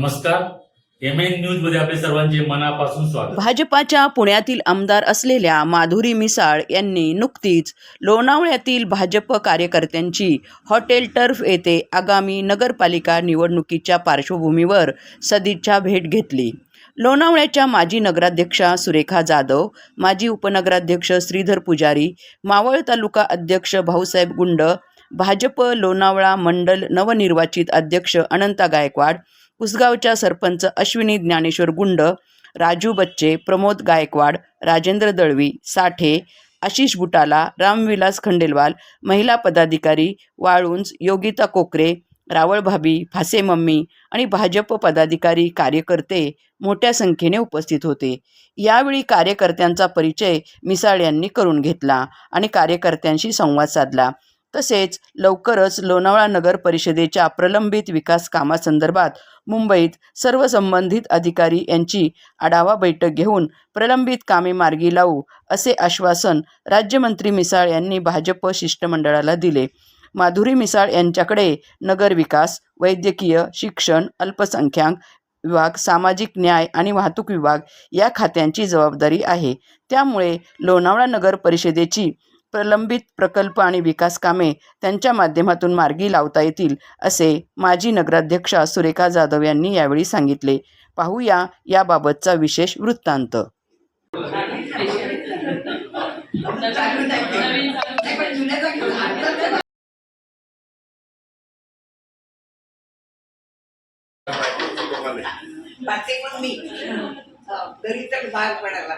नमस्कार. M N न्यूजमध्ये आपले सर्वांचे मनापासून स्वागत. भाजपाच्या पुण्यातील आमदार असलेल्या माधुरी मिसाळ यांनी नुकतीच लोणावळ्यातील भाजप कार्यकर्त्यांची हॉटेल टर्फ येथे आगामी नगरपालिका निवडणुकीच्या पार्श्वभूमीवर सदिच्छा भेट घेतली. लोणावळ्याच्या माजी नगराध्यक्षा सुरेखा जाधव माजी उपनगराध्यक्ष श्रीधर पुजारी मावळ तालुका अध्यक्ष भाऊसाहेब गुंड भाजप लोणावळा मंडल नवनिर्वाचित अध्यक्ष अनंता गायकवाड उसगावच्या सरपंच अश्विनी ज्ञानेश्वर गुंड राजू बच्चे प्रमोद गायकवाड राजेंद्र दळवी साठे आशिष बुटाला रामविलास खंडेलवाल महिला पदाधिकारी वाळुंज योगिता कोकरे रावळ भाभी फासे मम्मी आणि भाजप पदाधिकारी कार्यकर्ते मोठ्या संख्येने उपस्थित होते. यावेळी कार्यकर्त्यांचा परिचय मिसाळ यांनी करून घेतला आणि कार्यकर्त्यांशी संवाद साधला. तसेच लवकरच लोणावळा नगर परिषदेच्या प्रलंबित विकास कामासंदर्भात मुंबईत सर्व संबंधित अधिकारी यांची आढावा बैठक घेऊन प्रलंबित कामे मार्गी लावू असे आश्वासन राज्यमंत्री मिसाळ यांनी भाजप शिष्टमंडळाला दिले. माधुरी मिसाळ यांच्याकडे नगरविकास वैद्यकीय शिक्षण अल्पसंख्याक विभाग सामाजिक न्याय आणि वाहतूक विभाग या खात्यांची जबाबदारी आहे. त्यामुळे लोणावळा नगर परिषदेची प्रलंबित प्रकल्प आणि विकास कामे त्यांच्या माध्यमातून मार्गी लावता येतील असे माजी नगराध्यक्षा सुरेखा जाधव यांनी यावेळी सांगितले. पाहूया याबाबतचा विशेष वृत्तांत. मी. भाग पडायला.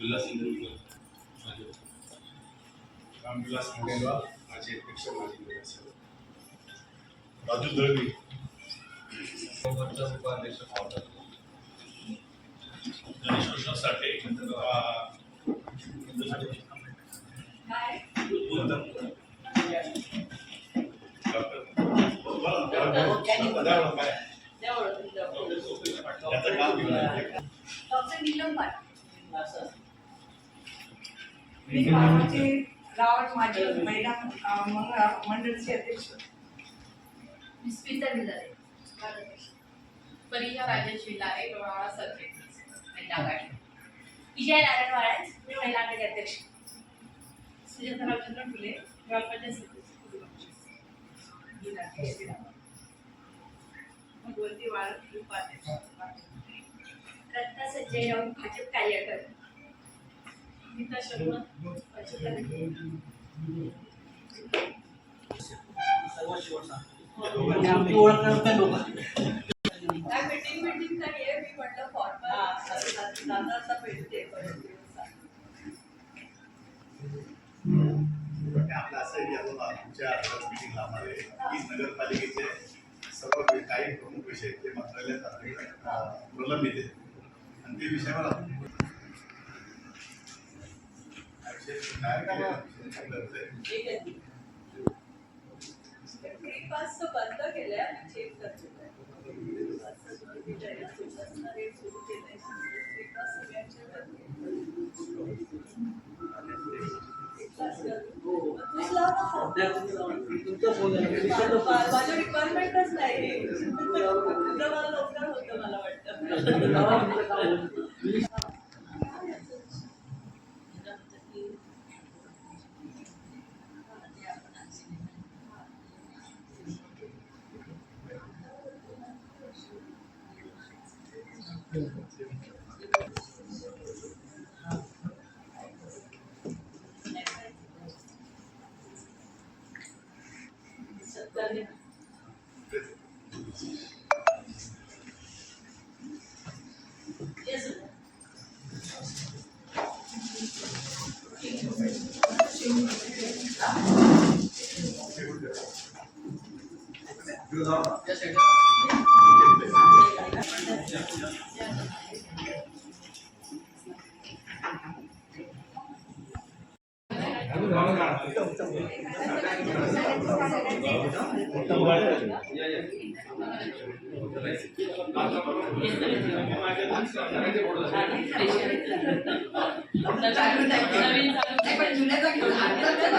विलास रामविलास खंडेलवाल माझे अध्यक्ष माजी नगरसेवक राजू दळवी उपाध्यक्ष गणेश कृष्ण साठे याचं काम मी गावाचे गावात माझी महिला मंडळची अध्यक्ष. स्मिता भिलारे परिजा राजेश भिलारे लोणावळा सरपंच महिला आघाडी विजय नारायण वाळ्याच मी महिला आघाडी अध्यक्ष. सुजाता रामचंद्र फुले ग्रामपंचायत सदस्य भगवती वाळ उपाध्यक्ष. रत्ना संजय राऊत भाजप कार्यकर्ते. गीता शर्मा काय मीटिंग मीटिंग आहे मी म्हटलं फॉर्मल भेटते असं आमच्या आम्हाला नगरपालिकेचे सर्व काही- प्रमुख विषय ते मंत्रालयात आपले, अं, प्रलंबित आहेत आणि ते विषयावर आपण पास बंद चेक करतो पास बंद रिक्वायरमेंटच नाही लवकर होतं मला वाटतं うん नवीन चालू